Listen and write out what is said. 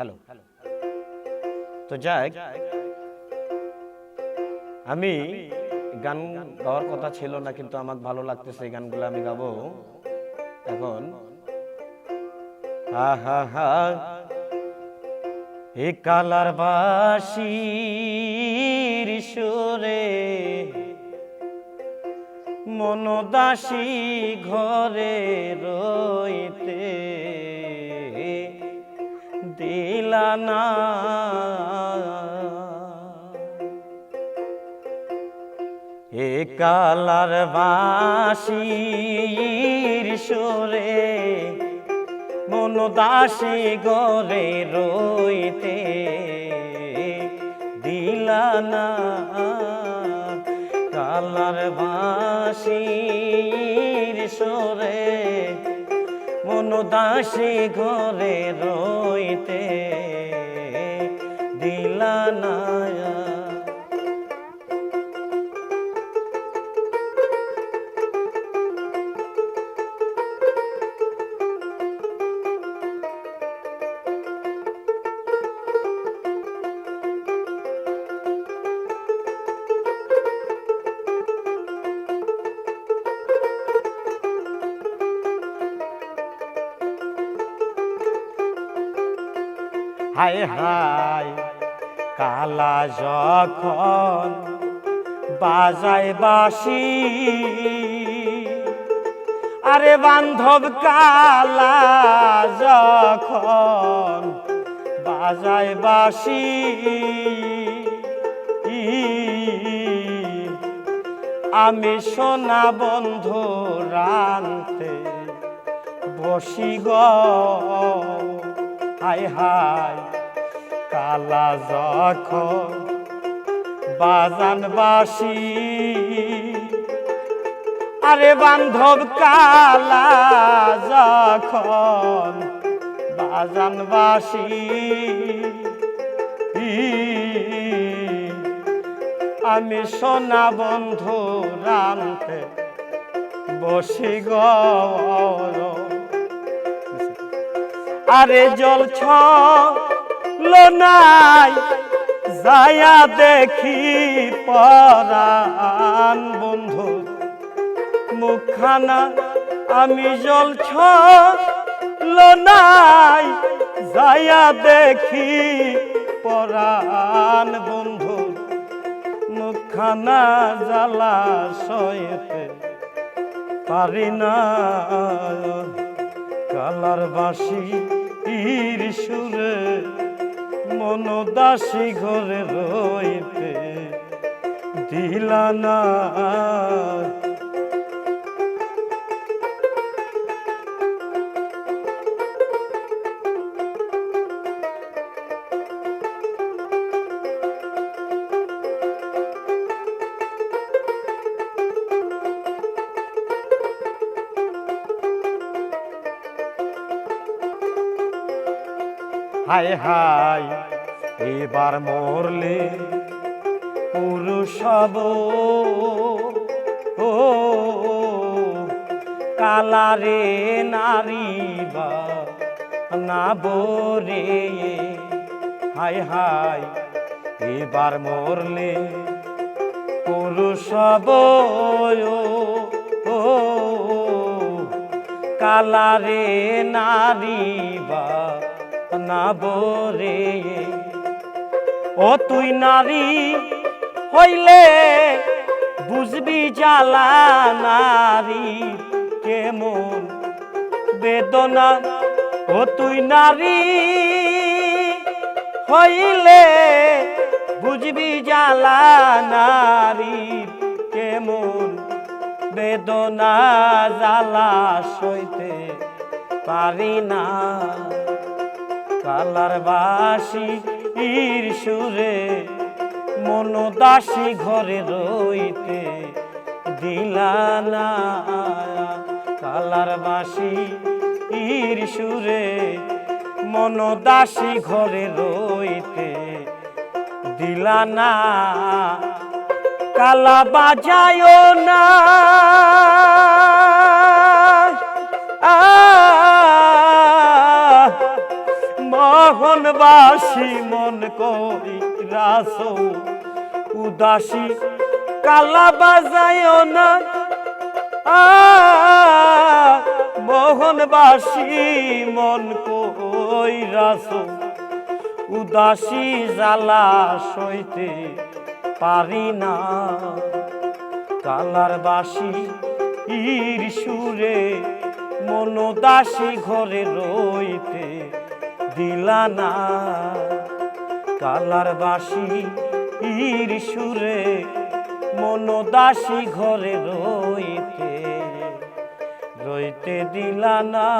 Hello তো যাক আমি গান গাওয়ার কথা ছিল না কিন্তু আমার ভালো লাগতেছে এই গানগুলো আমি গাবো। এখন হা হা হা এ কালার বাসির সুরে মনদাসী ঘরে রইতে দিলানা এ কালার বাসির সুরে মনদাসী ঘরে রইতে দিলানা কালার বাসির সরে মনদাসী ঘরে রইতে দিলানা হায় হায়, কালা যখন বাজায় বাসি আরে বান্ধব কালা যখন বাজায় বাসি আমি সোনা বন্ধু রানতে বসি গ হায় হায়, কালা যখন বাজান বাসি। আরে বান্ধব কালা যখন বাজান বাসি। আমি সোনা বন্ধু রানতে বসি গ আরে জল নাই, যায়া দেখি পরাণ বন্ধু। মুখানা আমি জল নাই, যায়া দেখি পরাণ বন্ধু। মুখানা জ্বালা সয়েতে পারি না, কালার বাসি তীর সুরে মন দাসী ঘরে রইতে দিলানা হায় হায়, এবার মরলে পুরুষ হব ও, কালারে নারী বা না বরে। হায় হায়, এবার মরলে পুরুষ হব ও, কালারে নারী বা না বরে ও তুই নারী হইলে বুঝবি জ্বালা নারী কেমন বেদনা। ও তুই নারী হইলে বুঝবি জ্বালা নারী কেমন বেদনা। জ্বালা সইতে পারি না। কালার বাসি ইর সুরে মনদাসী ঘরে রইতে দিলানা কালার বাসি ইর সুরে মনদাসী ঘরে রইতে দিলানা কালা বাজায় না। আ মোহনবাসী মন করি রাস। উদাসী কালা বাজায় না। মোহনবাসী মন কই রাস। উদাসী জ্বালা সইতে পারি না। কালার বাসি ইর সুরে, মনোদাসী ঘরে রইতে দিলা না। কালার বাসি ইর সুরে মনোদাসী ঘরে রইতে রইতে দিলা না।